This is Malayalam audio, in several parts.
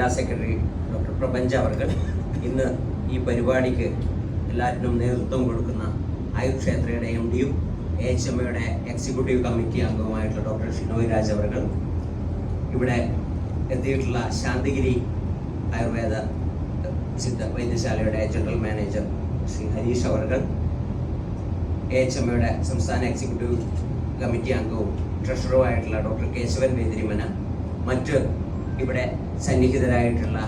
ജില്ലാ സെക്രട്ടറി ഡോക്ടർ പ്രപഞ്ച അവർക്ക് ഇന്ന് ഈ പരിപാടിക്ക് എല്ലാറ്റിനും നേതൃത്വം കൊടുക്കുന്ന ആയുർ ക്ഷേത്രയുടെ എം ഡിയും എച്ച് എം എയുടെ എക്സിക്യൂട്ടീവ് കമ്മിറ്റി അംഗവുമായിട്ടുള്ള ഡോക്ടർ ഷിനോയ് രാജ് അവർകൾ ഇവിടെ എത്തിയിട്ടുള്ള ശാന്തിഗിരി ആയുർവേദ സിദ്ധ വൈദ്യശാലയുടെ ജനറൽ മാനേജർ ശ്രീ ഹരീഷ് അവർകൾ എ എച്ച് എം എയുടെ സംസ്ഥാന എക്സിക്യൂട്ടീവ് കമ്മിറ്റി അംഗവും ട്രഷററുമായിട്ടുള്ള ഡോക്ടർ കേശവൻ മേതിരിമന മറ്റ് ഇവിടെ സന്നിഹിതരായിട്ടുള്ള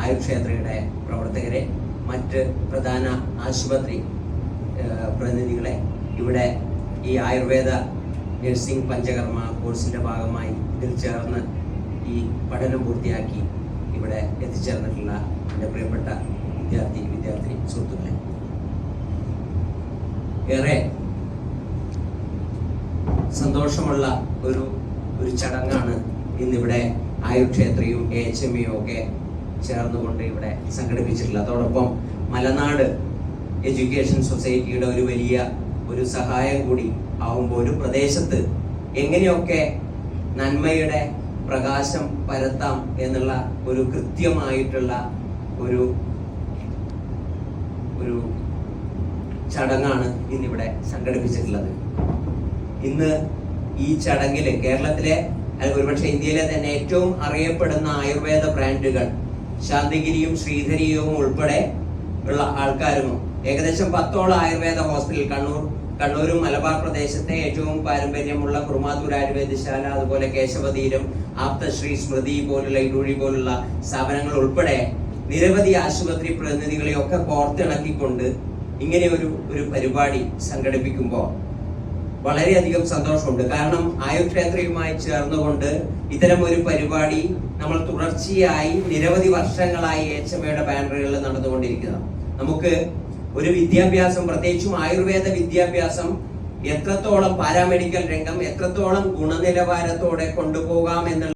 ആയുർക്ഷേത്രയുടെ പ്രവർത്തകരെ മറ്റ് പ്രധാന ആശുപത്രി പ്രതിനിധികളെ ഇവിടെ ഈ ആയുർവേദ നഴ്സിംഗ് പഞ്ചകർമ്മ കോഴ്സിന്റെ ഭാഗമായി ഇതിൽ ചേർന്ന് ഈ പഠനം പൂർത്തിയാക്കി ഇവിടെ എത്തിച്ചേർന്നിട്ടുള്ള എന്റെ പ്രിയപ്പെട്ട വിദ്യാർത്ഥി വിദ്യാർത്ഥി സുഹൃത്തുക്കളെ. ഏറെ സന്തോഷമുള്ള ഒരു ഒരു ചടങ്ങാണ് ഇന്നിവിടെ ആയുർ ക്ഷേത്രയും എ എച്ച് എം ഒക്കെ ചേർന്നുകൊണ്ട് ഇവിടെ സംഘടിപ്പിച്ചിട്ടുള്ളത് അതോടൊപ്പം മലനാട് എഡ്യൂക്കേഷൻ സൊസൈറ്റിയുടെ ഒരു വലിയ ഒരു സഹായം കൂടി ആവുമ്പോൾ ഒരു പ്രദേശത്ത് എങ്ങനെയൊക്കെ നന്മയുടെ പ്രകാശം പരത്താം എന്നുള്ള ഒരു കൃത്യമായിട്ടുള്ള ഒരു ഒരു ചടങ്ങാണ് ഇന്നിവിടെ സംഘടിപ്പിച്ചിട്ടുള്ളത്. ഇന്ന് ഈ ചടങ്ങിൽ കേരളത്തിലെ അല്ലെങ്കിൽ ഒരുപക്ഷെ ഇന്ത്യയിലെ തന്നെ ഏറ്റവും അറിയപ്പെടുന്ന ആയുർവേദ ബ്രാൻഡുകൾ. ശാന്തിഗിരിയും ശ്രീധരിയും ഉൾപ്പെടെ ഉള്ള ആൾക്കാരും ഏകദേശം പത്തോളം ആയുർവേദ ഹോസ്പിറ്റൽ. കണ്ണൂർ കണ്ണൂരും മലബാർ പ്രദേശത്തെ ഏറ്റവും പാരമ്പര്യമുള്ള കുറുമാത്തൂർ ആയുർവേദശാല അതുപോലെ കേശവതീരം ആപ്തശ്രീ സ്മൃതി പോലുള്ള ഇടൂഴി പോലുള്ള സ്ഥാപനങ്ങൾ ഉൾപ്പെടെ നിരവധി ആശുപത്രി പ്രതിനിധികളെയൊക്കെ കോർത്തിണക്കിക്കൊണ്ട് ഇങ്ങനെ ഒരു ഒരു പരിപാടി സംഘടിപ്പിക്കുമ്പോൾ വളരെയധികം സന്തോഷമുണ്ട്. കാരണം ആയുർ ക്ഷേത്രയുമായി ചേർന്നുകൊണ്ട് ഇത്തരം ഒരു പരിപാടി നമ്മൾ തുടർച്ചയായി നിരവധി വർഷങ്ങളായി എയുടെ ബാനറുകളിൽ നടന്നുകൊണ്ടിരിക്കുന്നത് നമുക്ക് ഒരു വിദ്യാഭ്യാസം പ്രത്യേകിച്ചും ആയുർവേദ വിദ്യാഭ്യാസം എത്രത്തോളം പാരാമെഡിക്കൽ രംഗം എത്രത്തോളം ഗുണനിലവാരത്തോടെ കൊണ്ടുപോകാം എന്നുള്ള